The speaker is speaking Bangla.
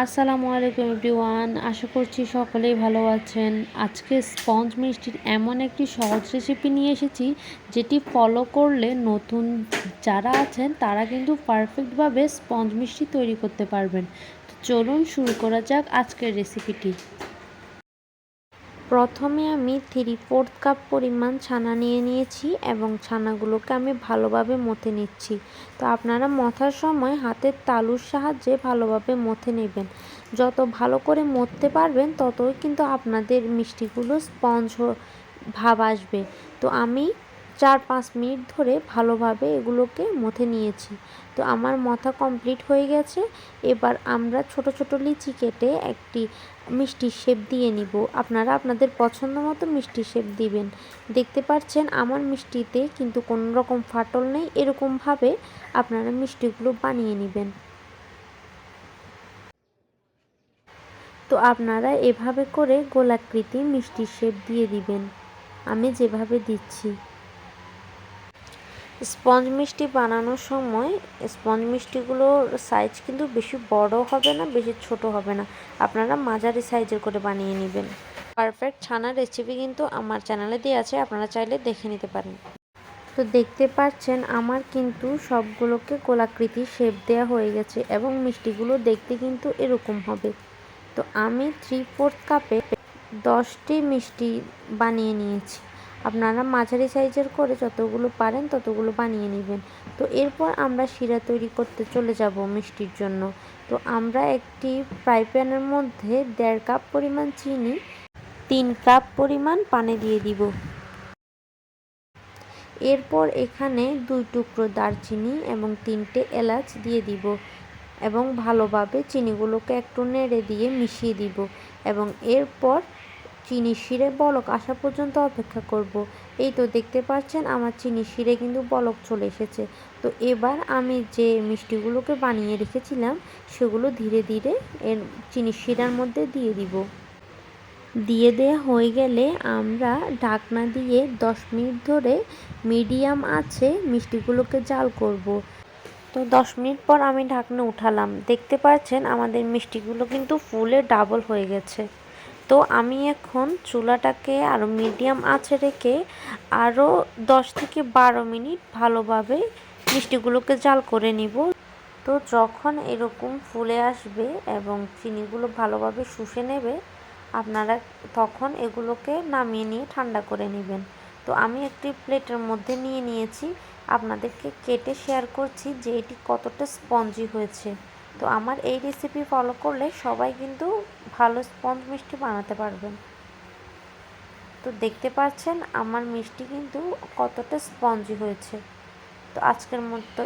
আসসালামু আলাইকুম এভরিওয়ান, আশা করছি সকলেই ভালো আছেন। আজকে স্পঞ্জ মিষ্টির এমন একটি সহজ রেসিপি নিয়ে এসেছি, যেটি ফলো করলে নতুন যারা আছেন, তারা কিন্তু পারফেক্টভাবে স্পঞ্জ মিষ্টি তৈরি করতে পারবেন। তো চলুন শুরু করা যাক আজকের রেসিপিটি প্রথমে আমি থ্রি ফোর্থ কাপ পরিমাণ ছানা নিয়ে নিয়েছি এবং ছানাগুলোকে আমি ভালোভাবে মথে নিচ্ছি। তো আপনারা মথার সময় হাতের তালুর সাহায্যে ভালোভাবে মথে নেবেন। যত ভালো করে মথতে পারবেন, ততই কিন্তু আপনাদের মিষ্টিগুলো স্পঞ্জ ভাব আসবে। তো আমি চার পাঁচ মিনিট ধরে ভালোভাবে এগুলোকে মথে নিয়েছি। তো আমার মথা কমপ্লিট হয়ে গেছে। এবার আমরা ছোট ছোট লিচি কেটে একটি মিষ্টি শেপ দিয়ে নিব। আপনারা আপনাদের পছন্দ মতো মিষ্টি শেপ দিবেন। দেখতে পাচ্ছেন, আমার মিষ্টিতে কিন্তু কোনো রকম ফাটল নেই। এরকমভাবে আপনারা মিষ্টিগুলো বানিয়ে নেবেন। তো আপনারা এভাবে করে গোলাকৃতি মিষ্টি শেপ দিয়ে দিবেন। আমি যেভাবে দিচ্ছি। স্পঞ্জ মিষ্টি বানানোর সময় স্পঞ্জ মিষ্টিগুলোর সাইজ কিন্তু বেশি বড় হবে না, বেশি ছোট হবে না। আপনারা মাঝারি সাইজের করে বানিয়ে নেবেন। পারফেক্ট ছানার রেসিপি কিন্তু আমার চ্যানেলে দিয়ে আছে, আপনারা চাইলে দেখে নিতে পারেন। তো দেখতে পাচ্ছেন, আমার কিন্তু সবগুলোকে গোলাকৃতি শেপ দেওয়া হয়ে গেছে এবং মিষ্টিগুলো দেখতে কিন্তু এরকম হবে। তো আমি থ্রি ফোর্থ কাপে দশটি মিষ্টি বানিয়ে নিয়েছি। আপনারা মাঝারি সাইজের করে যতগুলো পারেন ততগুলো বানিয়ে নেবেন। তো এরপর আমরা শিরা তৈরি করতে চলে যাব মিষ্টির জন্য। তো আমরা একটি ফ্রাই প্যানের মধ্যে দেড় কাপ পরিমাণ চিনি, তিন কাপ পরিমাণ পানি দিয়ে দিব। এরপর এখানে দুই টুকরো দারচিনি এবং তিনটে এলাচ দিয়ে দিব এবং ভালোভাবে চিনিগুলোকে একটু নেড়ে দিয়ে মিশিয়ে দিব এবং এরপর চিনি শিরে বলক আসা পর্যন্ত অপেক্ষা করব। এই তো দেখতে পাচ্ছেন আমার চিনি শিরে কিন্তু বলক চলে এসেছে তো এবার আমি যে মিষ্টিগুলোকে বানিয়ে রেখেছিলাম, সেগুলো ধীরে ধীরে এর চিনি শিরার মধ্যে দিয়ে দিব দিয়ে দেওয়া হয়ে গেলে আমরা ঢাকনা দিয়ে দশ মিনিট ধরে মিডিয়াম আছে মিষ্টিগুলোকে জাল করব। তো দশ মিনিট পর আমি ঢাকনা উঠালাম দেখতে পাচ্ছেন আমাদের মিষ্টিগুলো কিন্তু ফুলে ডাবল হয়ে গেছে তো আমি এখন চুলাটাকে আরও মিডিয়াম আঁচে রেখে আরও দশ থেকে বারো মিনিট ভালোভাবে মিষ্টিগুলোকে জাল করে নিব। তো যখন এরকম ফুলে আসবে এবং চিনিগুলো ভালোভাবে শুষে নেবে, আপনারা তখন এগুলোকে নামিয়ে নিয়ে ঠান্ডা করে নেবেন। তো আমি একটি প্লেটের মধ্যে নিয়ে নিয়েছি। আপনাদেরকে কেটে শেয়ার করছি যে এটি কতটা স্পঞ্জি হয়েছে। তো আমার এই রেসিপি ফলো করলে সবাই কিন্তু ভালো স্পঞ্জ মিষ্টি বানাতে পারবেন। তো দেখতে পাচ্ছেন আমার মিষ্টি কিন্তু কতটা স্পঞ্জি হয়েছে। তো আজকের মতো